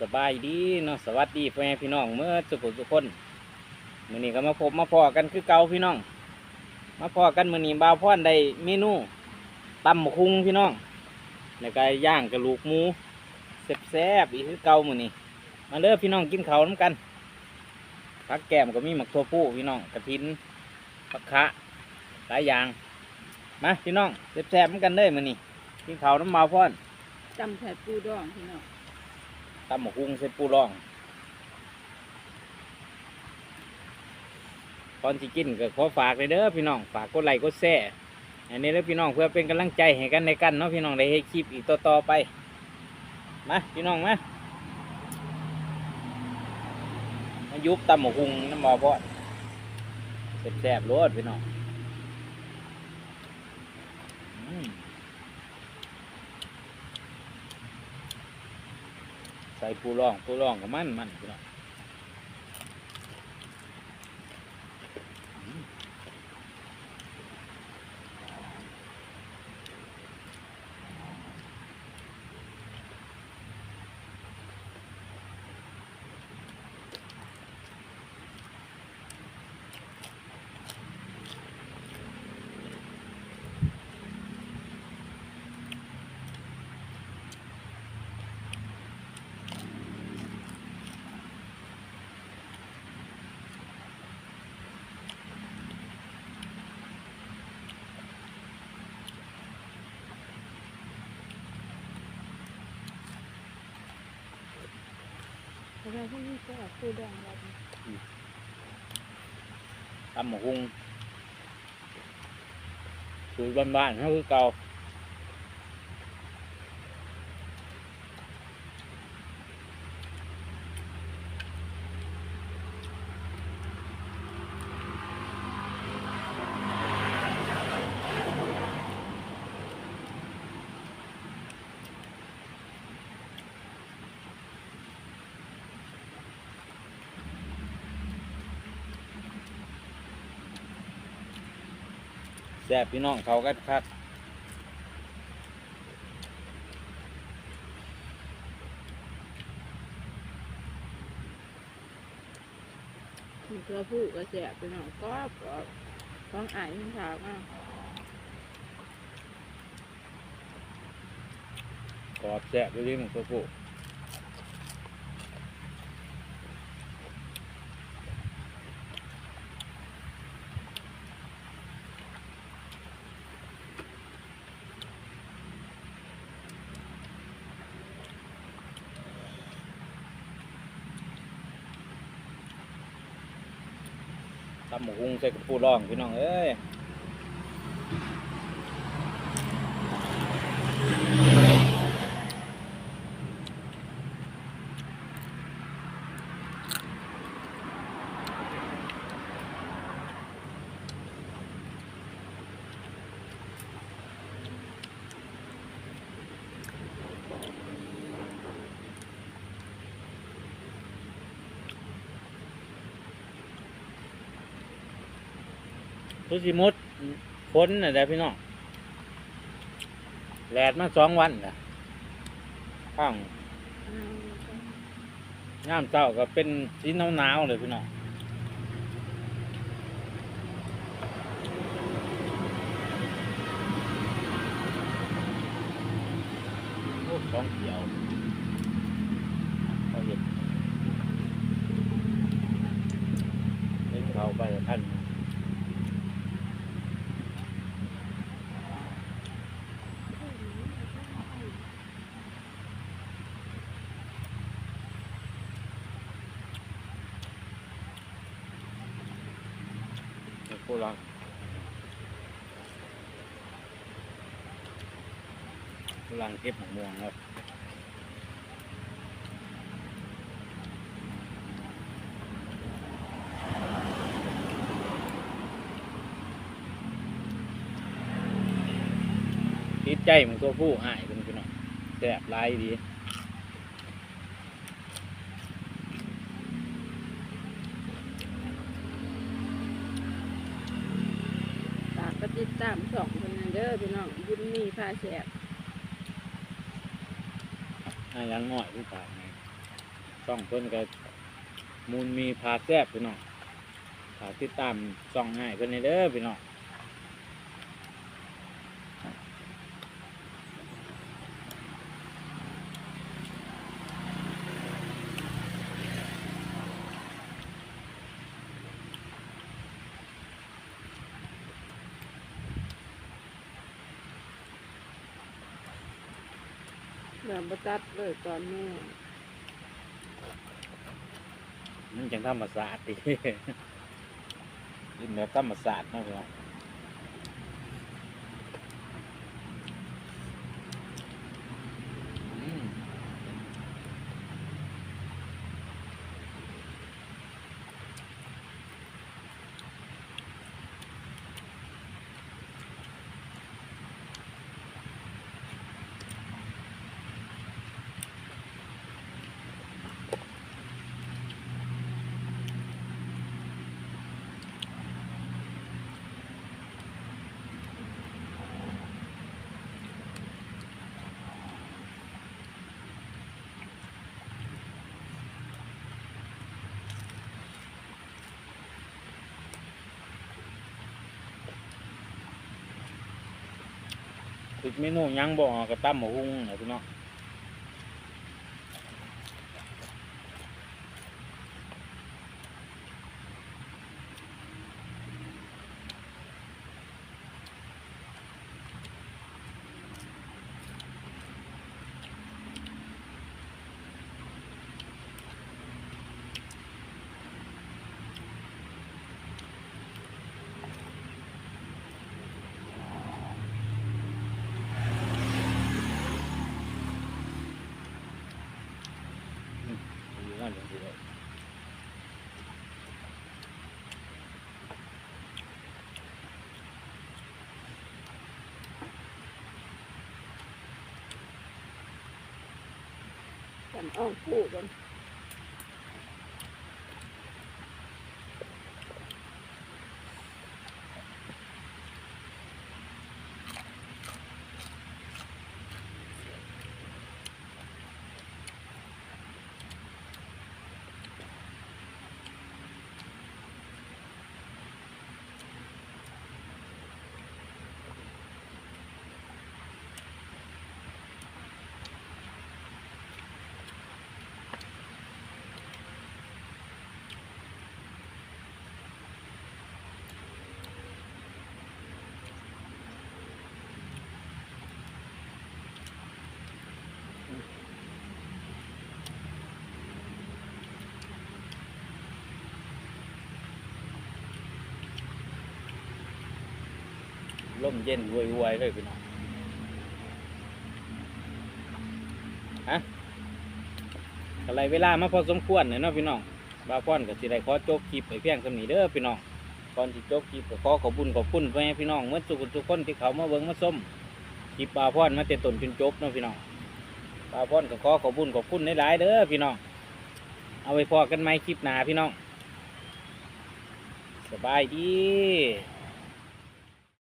สบายดีเนาะสวัสดีพ่อแม่พี่น้องเมื่อสุขทุกคนมื้อนี้ก็มาพบมาพอกันคือเก่าพี่น้อง มาพอกันมื้อนี้บ่าวพรได้เมนูตำคุงพี่น้องแล้วก็ย่างกระลูกหมูแซ่บๆอีกคือเก่ามื้อนี้มาเด้อพี่น้องกินเขาน้ำกันผักแก้มก็มีหมักถั่วปูพี่น้องกระถินผักคะหลายอย่างมาพี่น้องแซ่บๆเหมือนกันเด้อมื้อนี้กินเขาน้ำบ่าวพรจำแผ่ปูดองพี่น้อง ตำหมกหุ้งใส่ปูร่องตอนที่กินก็ขอฝากเลยเด้อพี่น้องฝากกดไลค์กดแชร์อันนี้เด้อพี่น้องเพื่อเป็นกำลังใจให้กันในกันเนาะพี่น้องได้ให้คลิปอีกต่อๆไปมาพี่น้องมามายุบตำหมกหุ้งน้ำมอพอดแซ่บๆรสพี่น้องอืม ใส่ผู้ร่องผู้ร่องกับมันมันพี่น้อง เราที่นี่ก็ปูดงแบบตำหมกหุ้งสูตรบ้านๆเขาคือเก่า แซ่บพี่น้องเขากันคักมีตัวผู้ก็แสบพี่น้องก็ก็ต้องอ่านข่าวอะกรอบแซ่บด้วยมันตัวผู้ ทำหมูหุ้งใส่กระปูร่องพี่น้องเอ้ย ทุสิมุดฝนน่ะเด้อพี่น้องแดดมาสองวันนะข้างย่ามเจ้าก็เป็นสีหนาวๆเลยพี่น้องโอ้สองเขียวเขาเห็นเล่นเขาไปท่าน ผู้รังผู้รังเก็บหมกม่วงครับติดใจมันตัวผู้หายเป็นพี่น้องแสบลายดี ฝากกระ ติดตามสองคนนั้นเด้อพี่น้องบุญมีพาแสบให้ยังหน่อยผู้ชายไงช่องเพิ่นก็มูลมีพาแซ่บพี่น้องฝากติดตามช่องให้เพิ่นให้เด้อพี่น้อง เดี๋ยวมาตัดเลยตอนนี้มันจังธรรมศาสตร์ดิ กินแบบธรรมศาสตร์เนะพี่น้องอืม อีกเมนูหยังบ่กระตั้มหมูหุ้งนะพี่น้อง อยู่นั่นอย่า งเดียวกันอ้อมพูดกันร่มเย็นรวยๆเลยพี่น้องฮะอะไรเวลามาพอสมควรเลยเนาะพี่น้องบาพ่อนกับสิได้ขอจบคลิปไปเพียงสำนีเด้อพี่น้องก่อนที่โจบคลิปก็ขอขอบุญขอบคุณพ่อแม่พี่น้องเมื่อสุขทุกคนที่เขามาเบิ่งมาส้มคลิปบาพ่อนมาเต็ต้นจนจบเนาะพี่น้องบาพ่อนก็ขอขอบุญขอบคุณหลายๆเด้อพี่น้องเอาไว้พอกันไหมคลิปหนาพี่น้องสบายดี